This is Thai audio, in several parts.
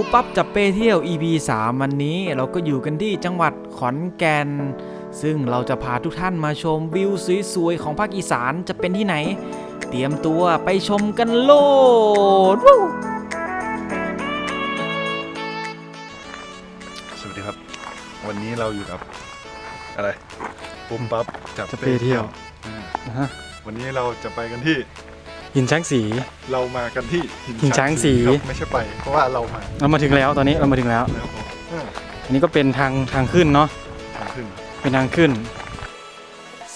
ปุ๊บปั๊บจับเป้เที่ยว EP 3 วันนี้เราก็อยู่กันที่จังหวัดขอนแก่น ซึ่งเราจะพาทุกท่านมาชมวิวสวยๆของภาคอีสานจะเป็นที่ไหน เตรียมตัวไปชมกันโลดวู้สวัสดีครับ วันนี้เราอยู่กับ อะไรปุ๊มปั๊บจับจะไปเที่ยวอ่านะฮะวันนี้เราจะไปกันที่ หินช้างสี เรามากันที่หินช้างสี ครับไม่ใช่ไป เพราะว่าเรามาเรามาถึงแล้วตอนนี้เรามาถึงแล้ว แล้วผมเอออันนี้ก็เป็นทางทางขึ้นเนาะทางขึ้น เป็นทางขึ้น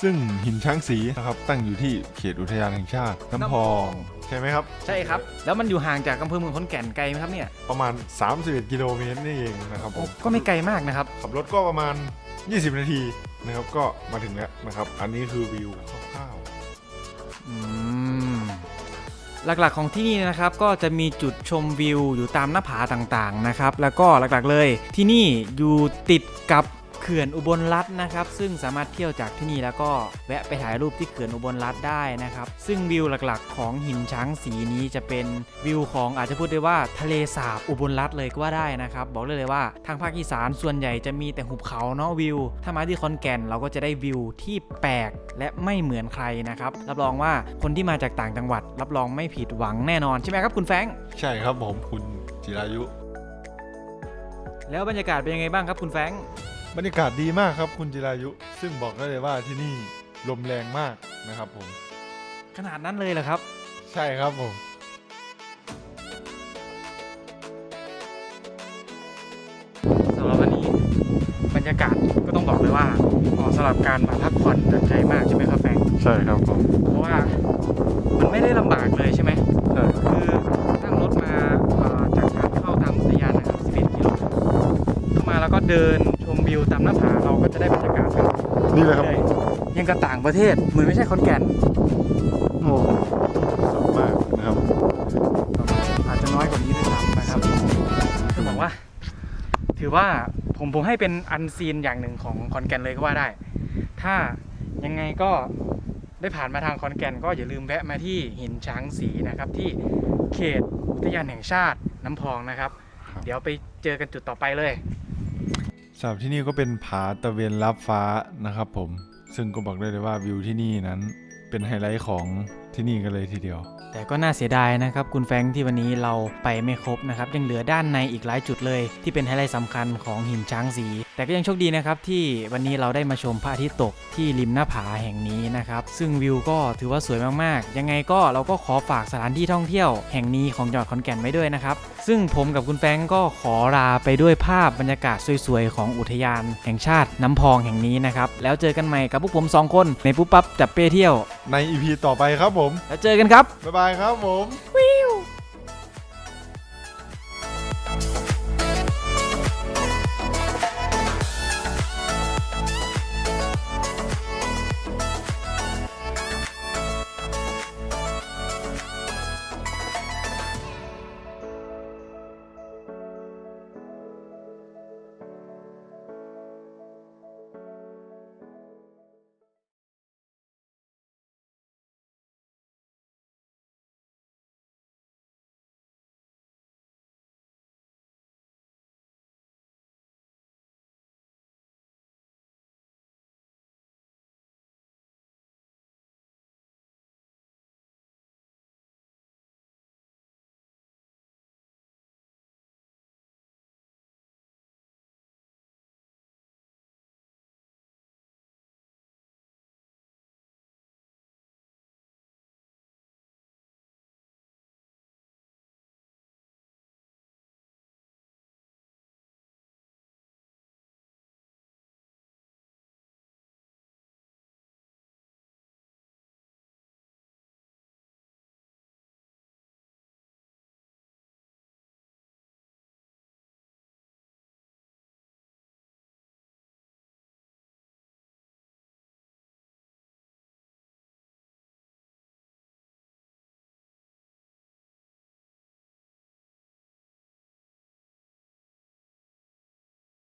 ซึ่งหินช้างสีนะครับตั้งอยู่ที่เขตอุทยานแห่งชาติน้ำพอง ใช่ไหมครับ ใช่ครับ แล้วมันอยู่ห่างจากอำเภอเมืองขอนแก่นไกลไหมครับเนี่ยประมาณ 31 กิโลเมตรนี่เองนะครับผโอ้มก็ไม่ไกลมากนะครับ ขับรถก็ประมาณ 20 นาทีนะครับก็มาถึงแล้วนะครับ อันนี้คือวิวคร่าว หลักๆของที่นี่นะครับก็จะมีจุดชมวิวอยู่ตามหน้าผาต่างๆนะครับแล้วก็หลักๆเลยที่นี่อยู่ติดกับ เขื่อนอุบลรัฐนะครับ ซึ่งสามารถเที่ยวจากที่นี่แล้วก็แวะไปถ่ายรูปที่เขื่อนอุบลรัฐได้นะครับ ซึ่งวิวหลักๆ ของหินช้างสีนี้จะเป็นวิวของอาจจะพูดได้ว่าทะเลสาบอุบลรัฐเลยก็ว่าได้นะครับ บอกเลยเลยว่าทางภาคอีสานส่วนใหญ่จะมีแต่หุบเขาเนาะวิว ถ้ามาที่ขอนแก่นเราก็จะได้วิวที่แปลกและไม่เหมือนใครนะครับ รับรองว่าคนที่มาจากต่างจังหวัด รับรองไม่ผิดหวังแน่นอนใช่ไหมครับคุณแฟรงค์ๆใช่ครับผมคุณจิรายุ แล้วบรรยากาศเป็นยังไงบ้างครับคุณแฟรงค์ บรรยากาศดีมากครับคุณจิรายุ ซึ่งบอกได้เลยว่าที่นี่ลมแรงมากนะครับผม ขนาดนั้นเลยเหรอครับ ใช่ครับผมสำหรับวันนี้บรรยากาศก็ต้องบอกเลยว่าเหมาะสำหรับการมาพักผ่อนหย่อนใจมากใช่ไหมครับแฟรงค์ใช่ครับผมเพราะว่ามันไม่ได้ลำบากเลยใช่ไหมใช่คือนั่งรถมาเอ่อจากทางเข้าตามอุทยานนะครับ11กิโลเข้ามาแล้วก็เดินชม วิวตามหน้าผาเราก็จะได้บรรยากาศแบบนี่เลยครับเลยยังกับต่างประเทศเหมือนไม่ใช่ขอนแก่นโอ้สวยมากนะครับอาจจะน้อยกว่านี้ด้วยซ้ำนะครับคือบอกว่า ถือว่าผมผมให้เป็นอันซีนอย่างหนึ่งของขอนแก่นเลยก็ว่าได้ ถ้ายังไงก็ได้ผ่านมาทางขอนแก่นก็อย่าลืมแวะมาที่หินช้างสีนะครับ ที่เขตอุทยานแห่งชาติน้ำพองนะครับครับเดี๋ยวไปเจอกันจุดต่อไปเลย สำหรับที่นี่ก็เป็นผาตะเวนรับฟ้านะครับผม ซึ่งก็บอกได้เลยว่าวิวที่นี่นั้นเป็นไฮไลท์ของที่นี่กันเลยทีเดียว แต่ก็น่าเสียดายนะครับคุณแฟงที่วันนี้เราไปไม่ครบนะครับ ยังเหลือด้านในอีกหลายจุดเลย ที่เป็นไฮไลท์สำคัญของหินช้างสี แต่ก็ยังโชคดีนะครับที่วันนี้เราได้มาชมพระอาทิตย์ตกที่ริมหน้าผาแห่งนี้นะครับ ซึ่งวิวก็ถือว่าสวยมากๆ ยังไงก็เราก็ขอฝากสถานที่ท่องเที่ยวแห่งนี้ของจังหวัดขอนแก่นไว้ด้วยนะครับ ซึ่งผมกับคุณแฟงก็ขอลาไปด้วยภาพบรรยากาศสวยๆ ของอุทยาน แห่งชาติน้ำพองแห่งนี้นะครับ แล้วเจอกันใหม่กับพวกผมสองคนในปุ๊บปั๊บจับเป้เที่ยว ในอีพีต่อไปครับผม แล้วเจอกันครับ บ๊ายบายครับผม